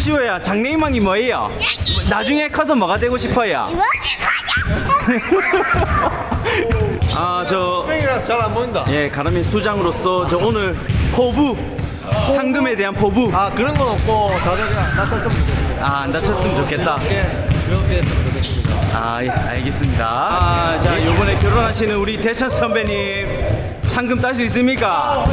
시호야 장래희망이 뭐예요? 나중에 커서 뭐가 되고 싶어요? 아저 뺑이라서 잘 안 보인다. 예, 가라미 수장으로서 저 오늘 포부 상금에 대한 포부 아 그런 건 없고 다들 그냥 나탔으면 좋겠습니다. 아 안 다쳤으면 좋겠다. 예, 그렇게 했으면 좋겠습니다. 아, 예, 알겠습니다. 아, 자, 요번에 결혼하시는 우리 대천 선배님 상금 딸 수 있습니까?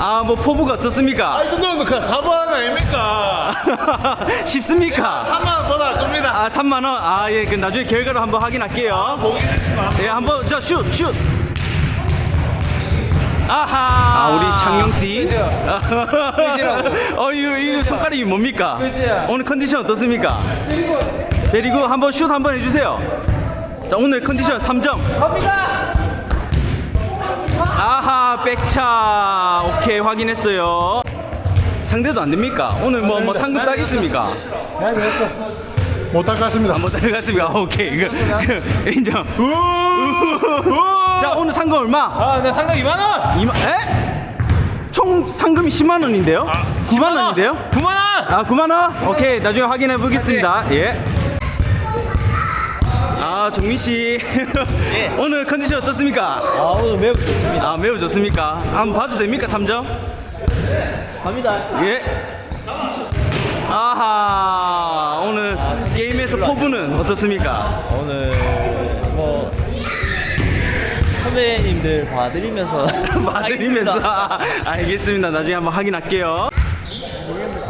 아, 뭐 포부가 어떻습니까? 아이 정도면 그 가보 하나 아닙니까? 쉽습니까? 3만 원 받아 끕니다. 아, 3만 원. 아, 예, 그 나중에 결과로 한번 확인할게요. 예, 한번 자, 슛, 슛. 아하. 아, 우리 창영 씨. 어, 이거, 이거 손가락이 뭡니까? 오늘 컨디션 어떻습니까? 베리고 한번 슛 한번 해주세요. 자, 오늘 컨디션 3점. 아 하, 백차. 오케이, 확인했어요. 상대도 안 됩니까? 오늘 뭐, 뭐 상금 따겠습니까? 못할 것 같습니다. 안 못할 것 같습니다. 아, 오케이. 그, 그, 인정. 자, 오늘 상금 얼마? 아, 내 상금 2만 원. 2만, 에? 총 상금이 10만 원인데요? 9만 원인데요? 9만 원. 아, 9만 원? 오케이. 나중에 확인해 보겠습니다. 예. 아, 정민 씨. 오늘 컨디션 어떻습니까? 아, 오늘 매우 좋습니다. 아, 매우 좋습니까? 한번 봐도 됩니까? 3점? 갑니다. 예. 아하. 오늘 게임에서 포부는 어떻습니까? 오늘 뭐 선배님들 봐드리면서 받으면서 아, 알겠습니다. 나중에 한번 확인할게요.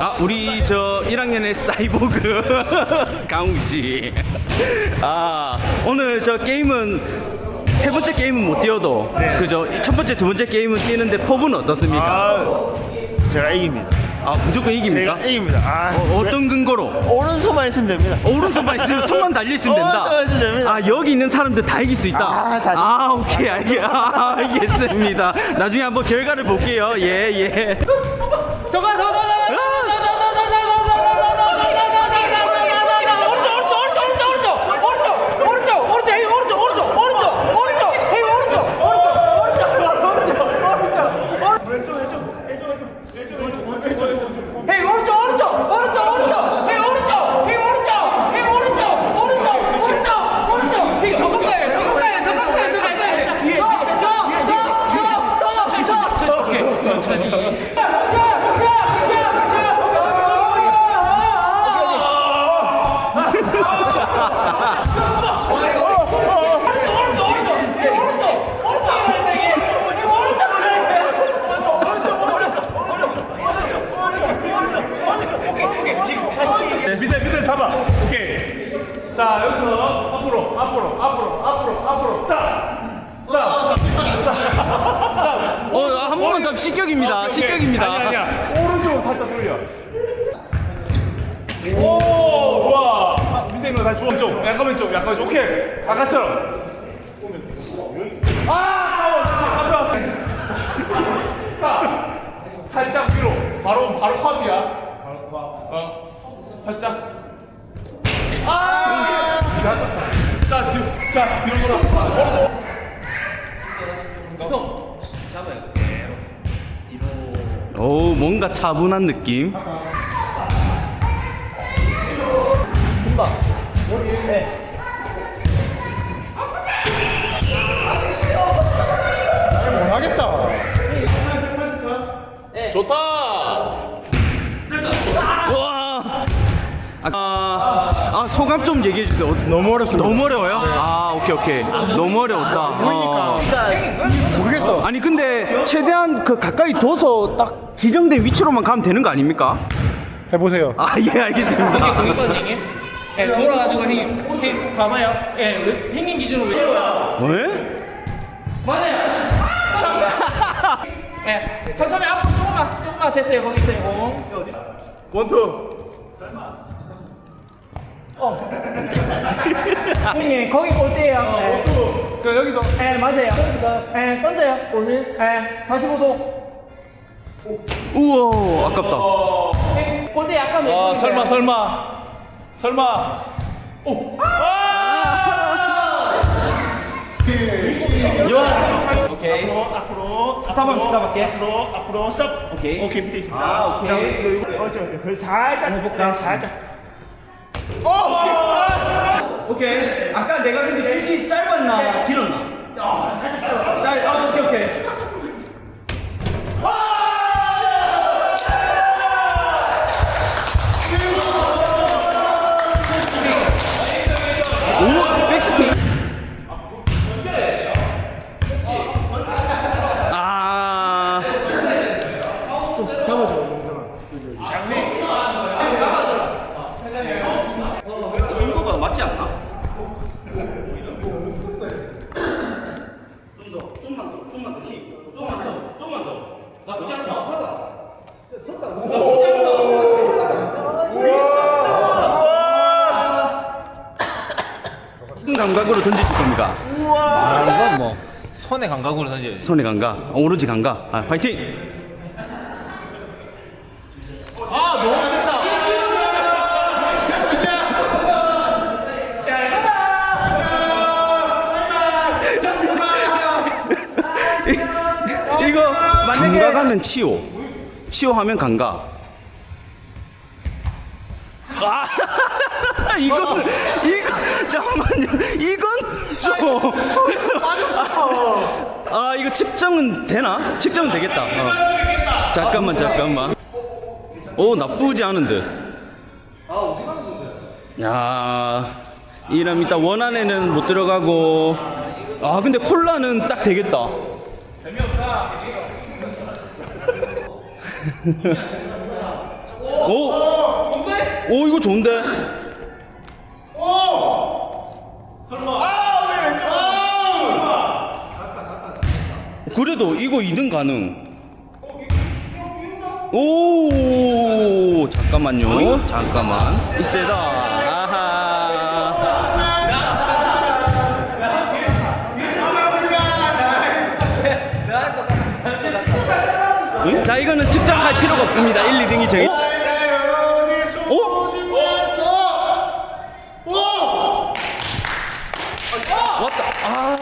아, 우리 저 1학년의 사이보그 강웅 씨. 아, 오늘 저 게임은 세 번째 게임은 못 뛰어도 그죠? 이첫 번째, 두 번째 게임은 뛰는데 포부는 어떻습니까? 아, 제가 이깁니다. 아, 무조건 이깁니까? 제가 이깁니다. 아, 어, 어떤 근거로? 오른손만 있으면 됩니다. 오른손만 있으면 손만 달려 있으면 된다. 오른손만 있으면 됩니다. 아 여기 있는 사람들 다 이길 수 있다. 아, 다 아, 오케이 알겠, 아, 알겠습니다. 나중에 한번 결과를 볼게요. 예 예. 밑에 앞으로 앞으로 앞으로 앞으로 앞으로 싹. 어, 한 번만 더 실격입니다. 실격입니다. 아니 아니야. 오른쪽 살짝 돌려. 오 좋아. 아, 밑에 있는 거 다시 왼쪽. 약간 왼쪽. 약간 왼쪽. 오케이. 아까처럼. 아! 자, 살짝 위로. 바로 바로 컵이야. 바로 컵. 어. 살짝. 아! 자, 뒤, 뒤로 돌아. 오, 뭔가 차분한 느낌. 하겠다. 좋다. 소감 좀 얘기해 주세요. 너무 어렵습니다. 너무 어려워요? 아, 오케이, 오케이. 너무 어려웠다. 어. 모르겠어. 아니, 근데 최대한 그 가까이 둬서 딱 지정된 위치로만 가면 되는 거 아닙니까? 해보세요. 아, 예, 알겠습니다. 예, 돌아가지고 형님 형님 봐봐요 예, 왜- 형님 기준으로 왜- 왜? 맞아요 예, 천천히 앞으로 조금만 조금만 됐어요 거기 있어요 공. 원투. 어. 형님 거기 골대예요 예. 그 여기도. 예, 맞아요 예, 던져요 올릴 예, 45도 우와, 아깝다. 예, 골대 약간 아. 설마 설마 설마. 오. 아! 오케이. 앞으로 스탑하면 스탑할게. 앞으로 앞으로 스탑. 오케이. 오케이 밑에 있습니다. 아, 오케이. 그렇죠. 그 살짝 해볼까? 살짝. 오케이. 아까 내가 근데 슛이 짧았나 길었나? 아, 살짝 짧았어. 짧. 아, 오케이 오케이. 오, 백스핀. 아. 이 정도가 맞지 않나? 좀 더, 좀만 더, 좀만 더 힘, 좀만 더, 좀만 더. 나 괜찮다. 아파다. 섰다. 감각으로 던질 겁니까? 아, 이건 뭐 손의 감각으로 던져야지. 손의 감각, 어, 오로지 감각. 아, 파이팅! 이거 감각하면 치유, 치유하면 감각. 아, 이건 이거 잠깐만요. 이건 좀. 아 이거 측정은 되나? 측정은 되겠다. 어. 잠깐만 잠깐만. 오 나쁘지 않은 듯. 야 이러면 일단 원 안에는 못 들어가고. 아 근데 콜라는 딱 되겠다. 오, 오 이거 좋은데. 그래도 이거 2등 가능. 오 잠깐만요. 잠깐만. 이세다. 아하. 응? 자 이거는 측정할 필요가 없습니다. 1, 2등이 저희. Ah!